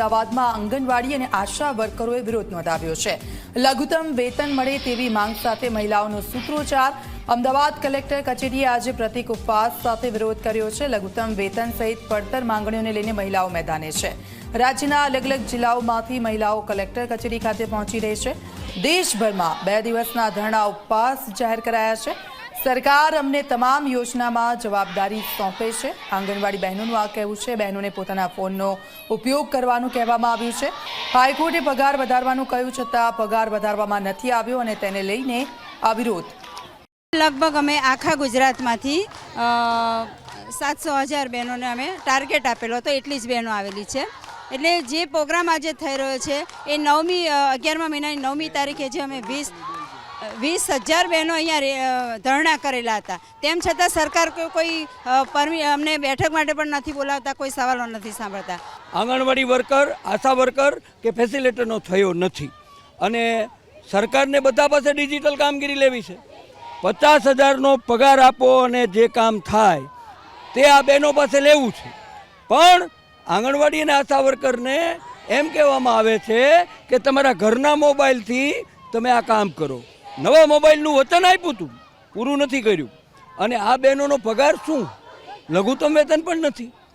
અમદાવાદમાં આંગણવાડી અને આશા વર્કરોએ વિરોધ નોંધાવ્યો છે. લઘુત્તમ વેતન મળે તેવી માંગ સાથે મહિલાઓનો સૂત્રોચ્ચાર. અમદાવાદ કલેક્ટર કચેરીએ આજે પ્રતિક ઉપવાસ સાથે વિરોધ કર્યો છે. લઘુત્તમ વેતન સહિત પડતર માંગણીઓને લઈને મહિલાઓ મેદાને છે. રાજ્યના અલગ અલગ જિલ્લાઓમાંથી મહિલાઓ કલેક્ટર કચેરી ખાતે પહોંચી રહી છે. દેશભરમાં બે દિવસના ધરણા ઉપવાસ જાહેર કરાયા છે. સરકાર અમને તમામ યોજનામાં જવાબદારી સોંપે છે. આંગણવાડી બહેનોનું આ કહેવું છે. બહેનોને પોતાના ફોનનો ઉપયોગ કરવાનું કહેવામાં આવ્યું છે. હાઈકોર્ટે પગાર વધારવાનું કહ્યું છતાં પગાર વધારવામાં નથી આવ્યો અને તેને લઈને આ વિરોધ લગભગ અમે આખા ગુજરાતમાંથી સાતસો હજાર બહેનોને અમે ટાર્ગેટ આપેલો હતો. એટલી જ બહેનો આવેલી છે. એટલે જે પ્રોગ્રામ આજે થઈ રહ્યો છે, એ નવમી અગિયારમા મહિનાની નવમી તારીખે જે અમે વીસ વીસ હજાર બહેનો અહીંયા ધરણા કરેલા હતા. તેમ છતાં સરકાર કોઈ- પરમી અમને બેઠક માટે પણ નથી બોલાવતા, કોઈ સવાલો નથી સાંભળતા. આંગણવાડી વર્કર, આશા વર્કર કે ફેસિલિટેટરનો થયો નથી. અને સરકારને બધા પાસે ડિજિટલ કામગીરી લેવી છે. પચાસ હજારનો પગાર આપો અને જે કામ થાય, તે આ બહેનો પાસે લેવું છે. પણ આંગણવાડી અને આશા વર્કરને એમ કહેવામાં આવે છે કે તમારા ઘરના મોબાઈલથી તમે આ કામ કરો. નવા મોબાઈલનું વચન આપ્યું હતું પૂરું નથી કર્યું. અને આ બહેનોનો પગાર શું? લઘુત્તમ વેતન પણ નથી.